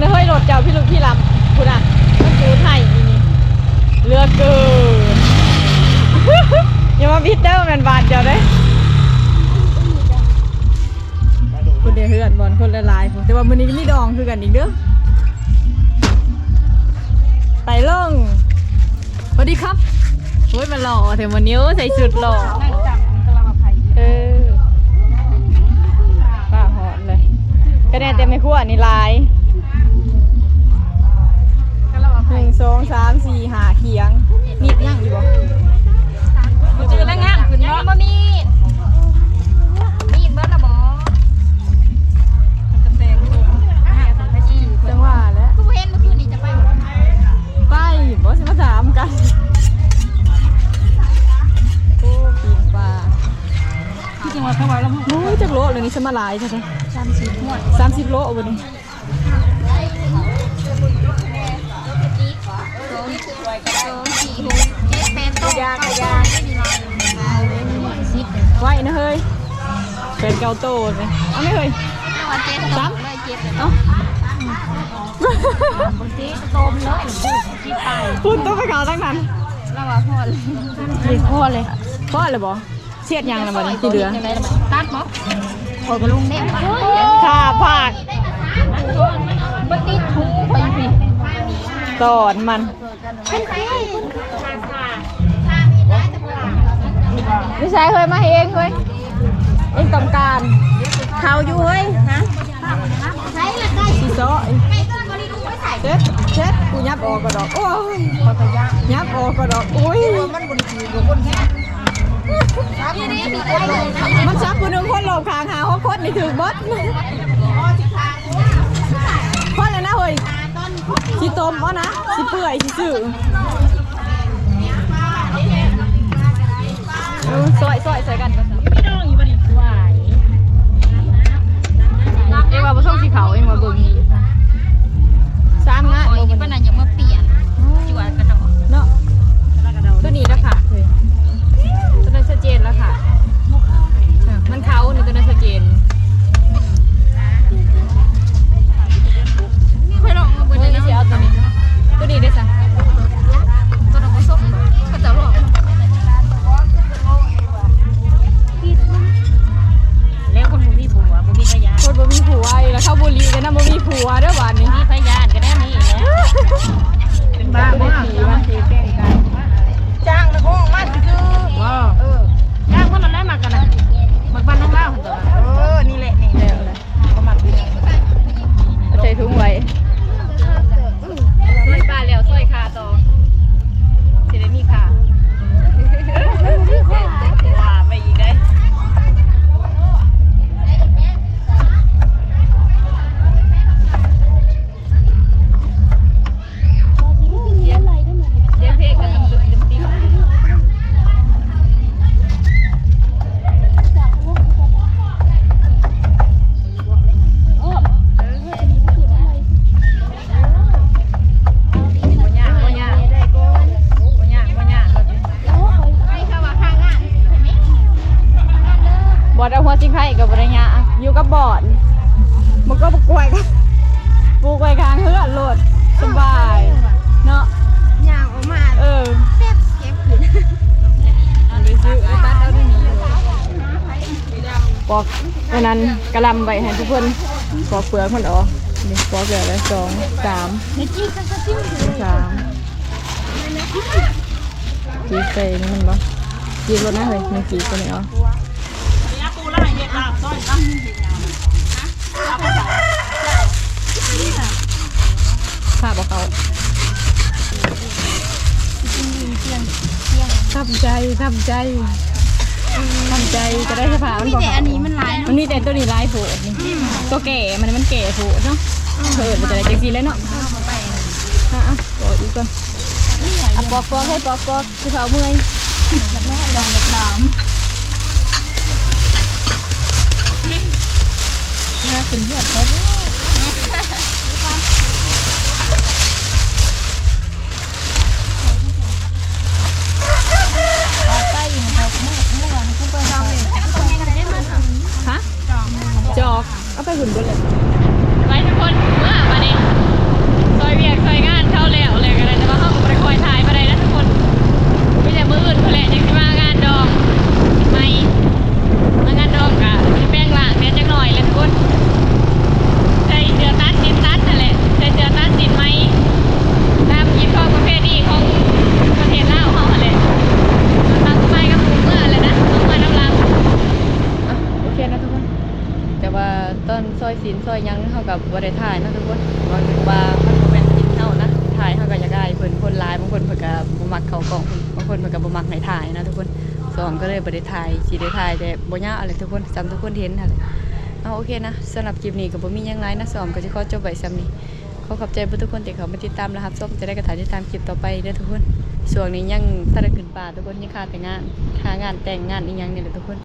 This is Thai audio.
มาหอดเลดเฮ้ยรถเจ้าพี่ลุกพี่ลำคุณอะต้องจูไทยนี่เลือกเกินอย่ามาบิดเด้อแมันบาดเดียวเด้คุณเดือเฮือนบอลคนละลายแต่ว่ามื้อนี้มีดองคือกันอีกเด้อไต่ลงสวัสดีครับโอ้ยมันหล่อเถอะวันนี้ใส่ชุดหล่อจับกำลังอภัยเออป้าหอนเลยก็ได้แต่ไม่ขั้วนี่ลาย สองสามสี่หาเคียงนิดยั่งอยู่บ่กูจือแล้วงามขึ้นเนาะบ่มีมีดเบิดละบ่กระแสงลมหาสังกะสีจังหวะแล้วกูเห็นเมื่อคืนนี้จะไปบ่ไปบ่สิมาถามกันโอ้ปีนปลาที่จังหวัดเข้ามาแล้วโอ้ยจักโลเลยนี่สมาหลายใช่ไหมสามสิบหมดสามสิบโลเอา บ่นี่สองสี่หกเจ็ดแปดโต๊ะเก้าโต๊ะไม่มีมาสิบไว้นะเฮ้ยเป็นเกาโตเลยเอาไม่เฮ้ยเอาเจ็ดสามเลยเจ็ดเลยเอาบางทีโตมเลยที่ตายพูดต้องไปเขาตั้งนั้นเราว่าพ่อเลยมีพ่อเลยพ่อเลยบ่เสียดยังแล้วบ่นี่กี่เดือนตัดบ่พอกระลุงเนี่ยถ้าภาคมันติดถุงไปพี่ ตอนมันไม่ใช่เคยมาเองเฮ้ยเองต้องการเขาอยู่เฮ้ยฮะใช้ละได้สีซ้อไม่ก็บริลุงไม่ใส่เช็ดเช็ดกูยับออกก็ดอกโอ้ยยับออกก็ดอกอุ้ยมันบริสุทธิ์กับคนแค่นี่นี่มีใครเลยนะมันซับกูหนึ่งคนหลบขางหาหกคนนี่ถือบด สิต้มเอานะสิเปื่อยสิสื่อเอยซอยซอยกัน ผัวเด้อบ้านนี้มีพยานก็ได้มีเป็นบ้าบ่ผีบ้าผีแกล้งกันจ้างนะห้อมาซื้อว้าเออจ้างคนนั้นได้มากันนะมักบ้านทั้งเล่าเออนี่แหละ ปอกอันนั้นกระลำไว้ให้ทุกคนปอกเปลือกมันออกนี่ปอกเปลือแล้วสองสามสามจีบใส่นี่มันบ่จีบรถนะเฮ้ยมันจีบตัวนี้เอภาพบอกเขาทำใจทำใจ ทำใจจะได้สภาพมันมีบอกแต่อันนี้มันลายมันมีแต่ตัวนี้ลายโผล่นี่ตัวแก่มันมันแก่โผล่เนาะเถิดมันจะได้จังสีเลยเนาะอะอะปอกอีกก่อนอะปอกปอกให้ปอกปอกคือเขาเมื่อยลองแบบน้ำน่าเป็นเลือดเขาใต้อยู่ครับเมื่อเมื่อวันกูไปทำเองตรงนี้ก็ได้มาทำ ฮะจ อกเอาไปหุ่นบนเลยไปทุกคนเมื่อมาดิซอยเวียกซอยงานเข้าแล้วเลยกันเลยแต่ว่าเขาก็ไปคอยถ่ายมาได้นะทุกคนไม่ใช่มืออื่นเพื่อแหละยังสิมางานดองไม่มางานดองกะที่แป้งล่างเนี่ยจังหน่อยเลยทุกคนใส่เสื้อตัดสินตัดนั่นแหละใส่เสื้อตัดสินไหมตามยิปของประเภทนี้ของประเทศลาวเขาหั่นแหละตามสบายกับหมูเมื่อเลยนะเอาเมื่อน้ำลัง อะโอเคนะทุกคน แต่ว่าต ดินซอยยังเขากับบริถ่ายนะทุกคนบางทีว่ามันเป็นกินเท่านะถ่ายเขาก็อยากได้เพิ่นคนหลายบางคนเพิ่นก็บ่มักเข้ากล่องบางคนเพิ่นก็บ่มักให้ถ่ายนะทุกคนสองก็เลยบ่ได้ถ่ายสิได้ถ่ายแต่บ่ยาอะไรทุกคนจำทุกคนเห็นหั่นแหละเอาโอเคนะสำหรับคลิปนี้ก็บ่มีหยังหลายนะสอมก็สิขอจบไว้ซ้ำนี้ขอขอบใจทุกคนที่เขามาติดตามและรับชมจะได้กระถายติดตามคลิปต่อไปเด้อทุกคนช่วงนี้ยังถ้าได้ขึ้นป่าทุกคนยังขาดแต่งานหางานแต่งงานอีหยังนี่แหละทุกคน